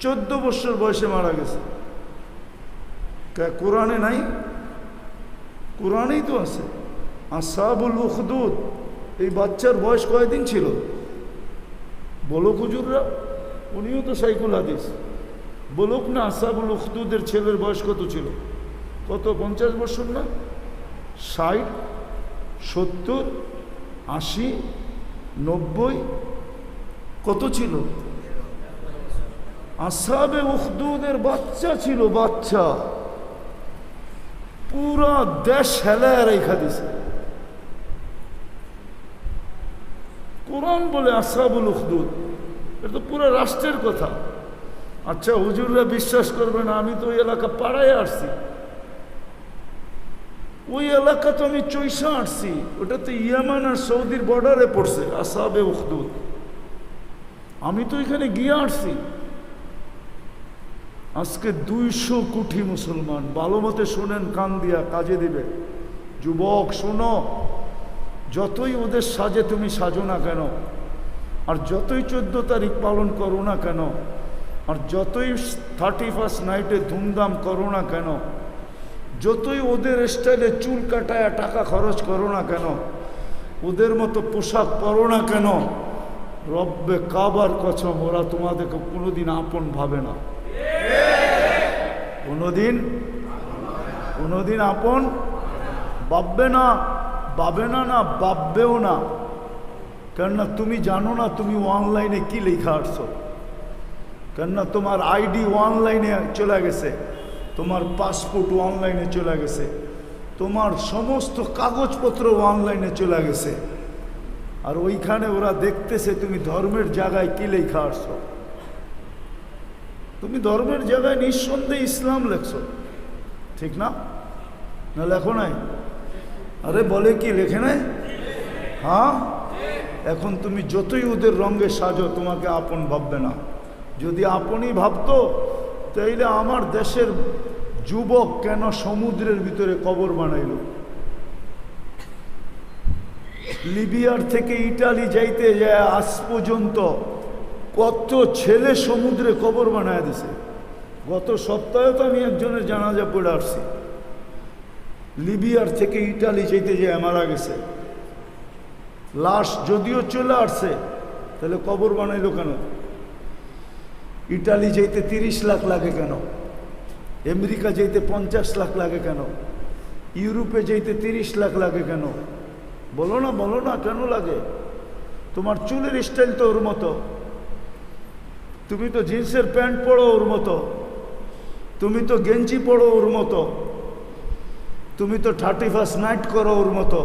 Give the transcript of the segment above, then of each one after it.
চোদ্দ বছর বয়সে মারা গেছে। কোরআনে নাই? কোরআনেই তো আছে। আসাবুল উখদুদ, এই বাচ্চার বয়স কয়দিন ছিল? বলো হুজুররা, উনিও তো সাইকুল হাদিস। বলুক না আসাবুল উখদুদের ছেলের বয়স কত ছিল? কত, পঞ্চাশ বছর না? ষাট, সত্তর, আশি, নব্বই, কত ছিল? আসাবে উখদুদের বাচ্চা ছিল বাচ্চা। পুরা দেশ হেলায় রেখা দিছে। কোরআন বলে আসাবুল উখদুদ। এটা তো পুরো রাষ্ট্রের কথা। আচ্ছা হুজুররা বিশ্বাস করবে না, আমি তো ওই এলাকা পাড়ায় আসছি। ওই এলাকা তো আমি চৈসা আসছি। ওটা তো ইয়ামান আর সৌদির বর্ডারে পড়ছে, আসাবে উখদুদ। আমি তো এখানে গিয়ে আসছি। আজকে দুইশো কোটি মুসলমান ভালো মতে শোনেন, কান দিয়া কাজে দিবে। যুবক, শোনো, যতই ওদের সাজে তুমি সাজো না কেন, আর যতই চোদ্দ তারিখ পালন করো না কেন, আর যতই থার্টি ফার্স্ট নাইটে ধুমধাম করো না কেন, যতই ওদের স্টাইলে চুল কাটায় টাকা খরচ করো না কেন, ওদের মতো পোশাক পরো না কেন, রব্বে কাবার কছম ওরা তোমাদেরকে কোনোদিন আপন ভাবে না। কোনোদিন কোনোদিন আপন ভাববে না, ভাবে না না ভাববেও না। কেননা তুমি জানো না তুমি অনলাইনে কি লেখা আসছো কেননা তোমার আইডি অনলাইনে চলে গেছে, তোমার পাসপোর্ট অনলাইনে চলে গেছে, তোমার সমস্ত কাগজপত্র অনলাইনে চলে গেছে। আর ওইখানে ওরা দেখতেছে তুমি ধর্মের জায়গায় কি লেখা আসছো তুমি ধর্মের জায়গায় নিঃসন্দেহে ইসলাম লেখছো। ঠিক না? না লেখো নাই? আরে বলে কি লেখে নাই? হ্যাঁ? এখন তুমি যতই ওদের রঙে সাজো, তোমাকে আপন ভাববে না। যদি আপনই ভাবতো, তাইলে আমার দেশের যুবক কেন সমুদ্রের ভিতরে কবর বানাইল? লিবিয়ার থেকে ইটালি যাইতে যায় আজ পর্যন্ত কত ছেলে সমুদ্রে কবর বানায় দিছে। গত সপ্তাহে তো আমি একজনের জানাজা পড়ে আসছি। লিবিয়ার থেকে ইটালি যেতে যে মারা গেছে। লাশ যদিও চলে আসছে, তাহলে কবর বানাইলো কেন? ইটালি যেতে তিরিশ লাখ লাগে কেন? আমেরিকা যেতে পঞ্চাশ লাখ লাগে কেন? ইউরোপে যেতে তিরিশ লাখ লাগে কেন? বলো না বলো না, কেন লাগে? তোমার চুলের স্টাইল তো ওর মতো। তুমি তো জিন্সের প্যান্ট পরো ওর মতো। তুমি তো গেঞ্জি পরো ওর মতো। তুমি তো থার্টি ফার্স্ট নাইট করো ওর মতো।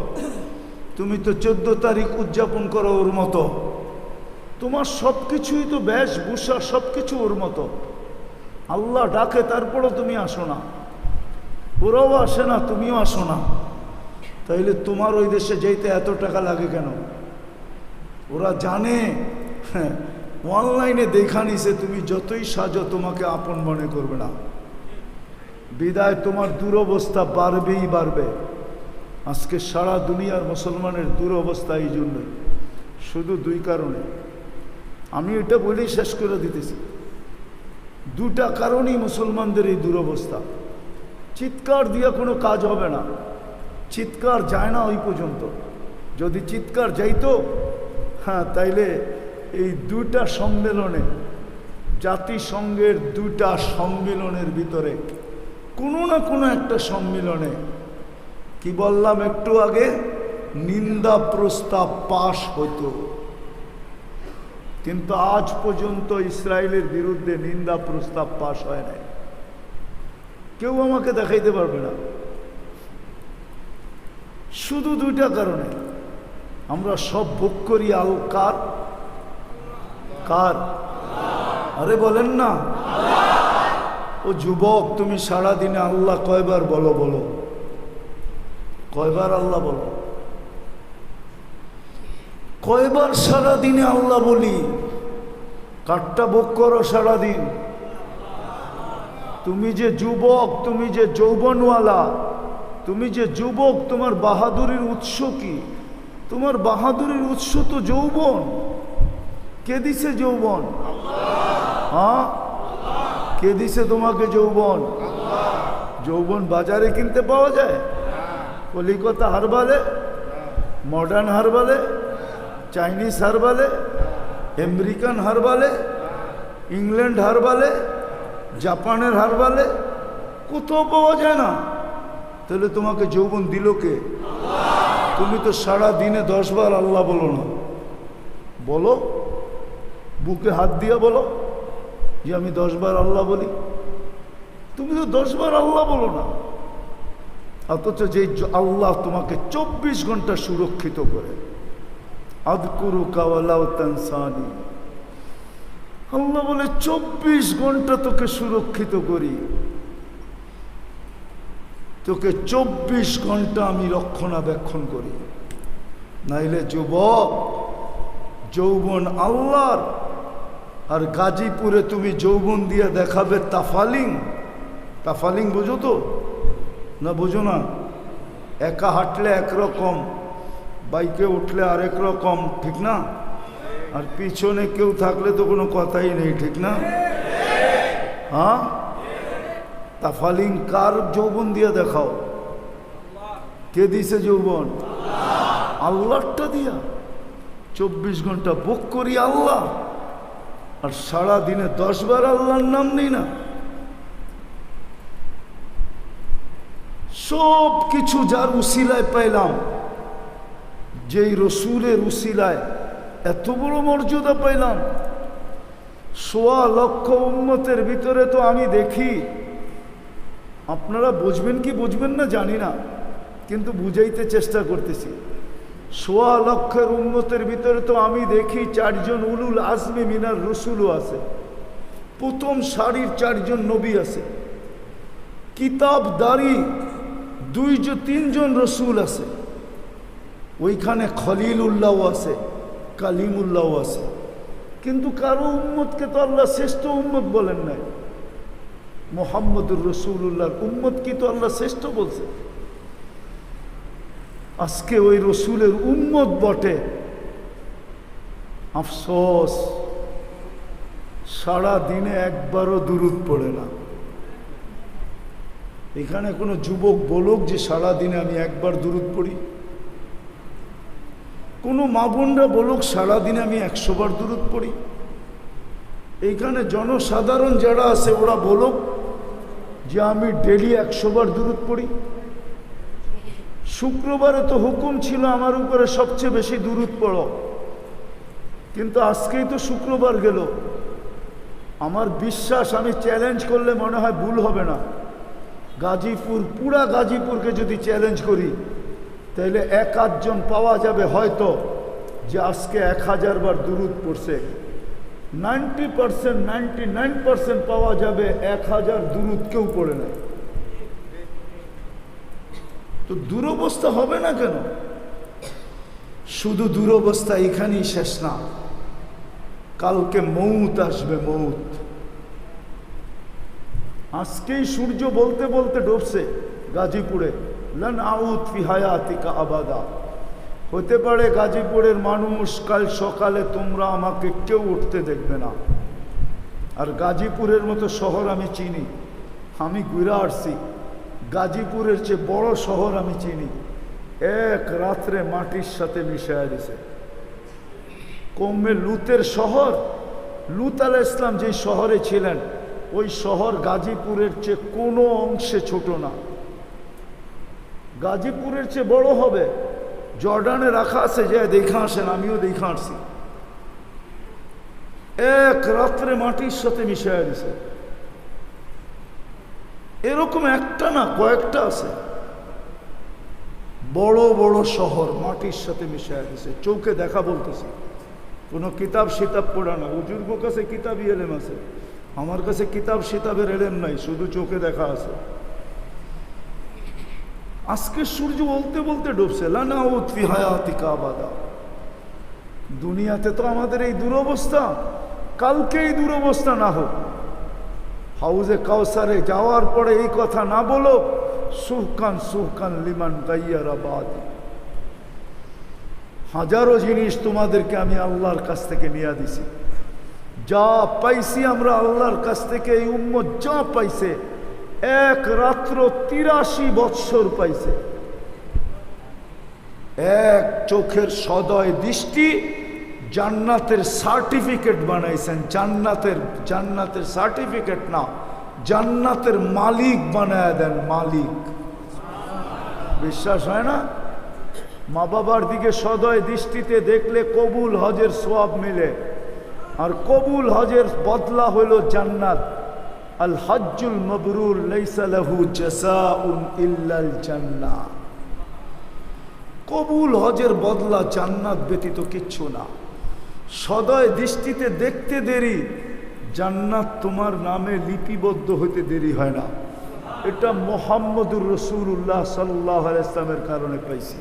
তুমি তো চোদ্দ তারিখ উদযাপন করো ওর মতো। তোমার সব কিছুই তো বেশভূষা সব কিছু ওর মতো। আল্লাহ ডাকে, তারপরও তুমি আসো না। ওরাও আসে না, তুমিও আসো না। তাইলে তোমার ওই দেশে যেতে এত টাকা লাগে কেন? ওরা জানে। হ্যাঁ অনলাইনে দেখা নিছে, তুমি যতই সাজো, তোমাকে আপন মনে করবে না। বিদায় তোমার দুরবস্থা বাড়বেই বাড়বে। আজকে সারা দুনিয়ার মুসলমানের দুরবস্থা এই জন্যই। শুধু দুই কারণে। আমি এটা বলেই শেষ করে দিতেছি। দুটা কারণেই মুসলমানদের এই দুরবস্থা। চিৎকার দিয়ে কোনো কাজ হবে না। চিৎকার যায় না ওই পর্যন্ত। যদি চিৎকার যাইতো হ্যাঁ তাইলে এই দুটা সম্মেলনে জাতিসংঘের দুটা সম্মেলনের ভিতরে কোনো না কোনো একটা সম্মেলনে, কি বললাম একটু আগে, নিন্দা প্রস্তাব পাশ হতো। কিন্তু আজ পর্যন্ত ইসরায়েলের বিরুদ্ধে নিন্দা প্রস্তাব পাশ হয় নাই। কেউ আমাকে দেখাইতে পারবে না। শুধু দুইটা কারণে। আমরা সব ভোগ করি আল কার? আরে বলেন না। ও যুবক, তুমি সারা দিনে আল্লাহ কয়বার বলো বলো? কয়বার আল্লাহ বলো? কয়বার সারা দিনে আল্লাহ বলি? কাঠটা ভোগ করো সারাদিন। তুমি যে যুবক, তুমি যে যৌবনওয়ালা, তুমি যে যুবক, তোমার বাহাদুরির উৎস কি? তোমার বাহাদুরির উৎস তো যৌবন। কে দিছে যৌবন? হ্যাঁ? কে দিছে তোমাকে যৌবন? যৌবন বাজারে কিনতে পাওয়া যায়? কলিকতা হারবালে? মডার্ন হারবালে? চাইনিজ হারবালে? আমেরিকান হারবালে? ইংল্যান্ড হারবালে? জাপানের হারবালে? কোথাও পাওয়া যায় না। তাহলে তোমাকে যৌবন দিল কে? তুমি তো সারা দিনে দশবার আল্লাহ বলো না। বলো? বুকে হাত দিয়ে বলো যে আমি দশবার আল্লাহ বলি। তুমি তো দশবার আল্লাহ বলো না। অথচ যে আল্লাহ তোমাকে চব্বিশ ঘণ্টা সুরক্ষিত করে। আদকুরু কাওয়ালাও আল্লাহ বলে, চব্বিশ ঘণ্টা তোকে সুরক্ষিত করি। তোকে চব্বিশ ঘণ্টা আমি রক্ষণাবেক্ষণ করি। নাইলে যুবক, যৌবন আল্লাহর। আর গাজীপুরে তুমি যৌবন দিয়ে দেখাবে তাফালিং। তাফালিং বোঝো তো? না বোঝো না? একা হাঁটলে একরকম, বাইকে উঠলে আরেক রকম, ঠিক না? আর পিছনে কেউ থাকলে তো কোনো কথাই নেই, ঠিক না? হ্যাঁ? তাফালিং কার যৌবন দিয়ে দেখাও? কে দিছে যৌবন? আল্লাহটা দিয়া। চব্বিশ ঘণ্টা বুক করি আল্লাহ। আর সারা দিনে দশ বার আল্লাহর নাম নেই না। সব কিছু যার উসিলায় পাইলাম, যেই রসুলের উসিলায় এত বড় মর্যাদা পাইলাম, সোয়া লক্ষ উন্মতের ভিতরে তো আমি দেখি। আপনারা বুঝবেন কি বুঝবেন না জানি না, কিন্তু বুঝাইতে চেষ্টা করতেছি। সোয়া লক্ষের উন্মতের ভিতরে তো আমি দেখি চারজন উলুল আজমি মিনার রসুলও আছে। প্রথম সারির চারজন নবী আছে। কিতাব দারি দুইজন তিনজন রসুল আছে। ওইখানে খলিল উল্লাহ আছে কালিমুল্লাহ আছে। কিন্তু কারও উম্মতকে তো আল্লাহ শ্রেষ্ঠ উম্মত বলেন নাই। মোহাম্মদুর রসুল রসুল্লাহর উম্মত কি তো আল্লাহ শ্রেষ্ঠ বলছে? আজকে ওই রসুলের উম্মত বটে। আফসোস সারা দিনে একবারও দূরত পড়ে না। এখানে কোনো যুবক বলুক যে সারা দিনে আমি একবার দূরত পড়ি। কোনো মা বোনরা বলুক, সারাদিনে আমি একশো বার দূরত পড়ি। এইখানে জনসাধারণ যারা আছে, ওরা বলুক যে, আমি ডেলি একশো বার দূরত পড়ি। শুক্রবারে তো হুকুম ছিল আমার উপরে সবচেয়ে বেশি দূরত পড়ো। কিন্তু আজকেই তো শুক্রবার গেল। আমার বিশ্বাস, আমি চ্যালেঞ্জ করলে মনে হয় ভুল হবে না। গাজীপুর, পুরা গাজীপুরকে যদি চ্যালেঞ্জ করি, তাহলে এক আধজন পাওয়া যাবে হয়তো যে আজকে এক হাজার বার দূরত পড়ছে। নাইনটি পার্সেন্ট, নাইনটি নাইন পাওয়া যাবে, এক হাজার দূরত কেউ পড়ে নাই তো দুরবস্থা হবে না কেন? শুধু দুরবস্থা এখানেই শেষ না। কালকে মৌত আসবে, মৌত। আজকেই সূর্য বলতে বলতে ডুবছে গাজীপুরে। আবাদা। হতে পারে গাজীপুরের মানুষ কাল সকালে তোমরা আমাকে কেউ উঠতে দেখবে না। আর গাজীপুরের মতো শহর আমি চিনি। আমি ঘুরে আসছি। গাজীপুরের চেয়ে বড় শহর আমি চিনি। এক রাত্রে মাটির সাথে মিশাইয়া দিছে। কমে লুতের শহর, লুত আল ইসলাম যে শহরে ছিলেন, ওই শহর গাজীপুরের চেয়ে কোনো অংশে ছোট না। গাজীপুরের চেয়ে বড় হবে, জর্ডানে রাখা আছে যে, দেখা আসেন, আমিও দেখা আসছি। এক রাত্রে মাটির সাথে মিশাইয়া দিছে। এরকম একটা না কয়েকটা আছে। বড় বড় শহর, মাটির সাথে মিশাইয়া দিছে চৌকে দেখা বলতেছে। কোনো কিতাব, সিতাব পড়া না। বুজুর্গ কাছে কিতাবই এলেম আছে। আমার কাছে কিতাব, সিতাবের এলেম নাই, শুধু চোখে দেখা আছে। আজকে সূর্য বলতে বলতে ডুবছে। লানা উৎফি হায়াতিকা আবাদা। দুনিয়াতে তো আমাদের এই দুরবস্থা। কালকে এই দুরবস্থা না হোক। হাউজে কাউসারে যাওয়ার পরে এই কথা না বলো সুহকান সুহকান লিমান গাইয়ারাবাদ হাজারো জিনিস তোমাদেরকে আমি আল্লাহর কাছ থেকে নিয়ে দিছি। যা পাইছি আমরা আল্লাহর কাছ থেকে, এই উম্মত যা পাইছে, এক রাত্র তিরাশি বৎসর পাইছে। এক চোখের সদয় দৃষ্টি জান্নাতের সার্টিফিকেট বানাইছেন। জান্নাতের জান্নাতের সার্টিফিকেট না, জান্নাতের মালিক বানায় দেন, মালিক। বিশ্বাস হয় না? মা বাবার দিকে সদয় দৃষ্টিতে দেখলে কবুল হজের সোয়াব মিলে। আর কবুল হজের বদলা হলো জান্নাত। আল লাহু জাসাউন ইল্লাল কবুল হজের বদলা জান্নাত ব্যতীত কিচ্ছু না। সদয় দৃষ্টিতে দেখতে দেরি, জান্নাত তোমার নামে লিপিবদ্ধ হইতে দেরি হয় না। এটা মোহাম্মদুর রসুল্লাহ সাল্লাহ ইসলামের কারণে পাইছি।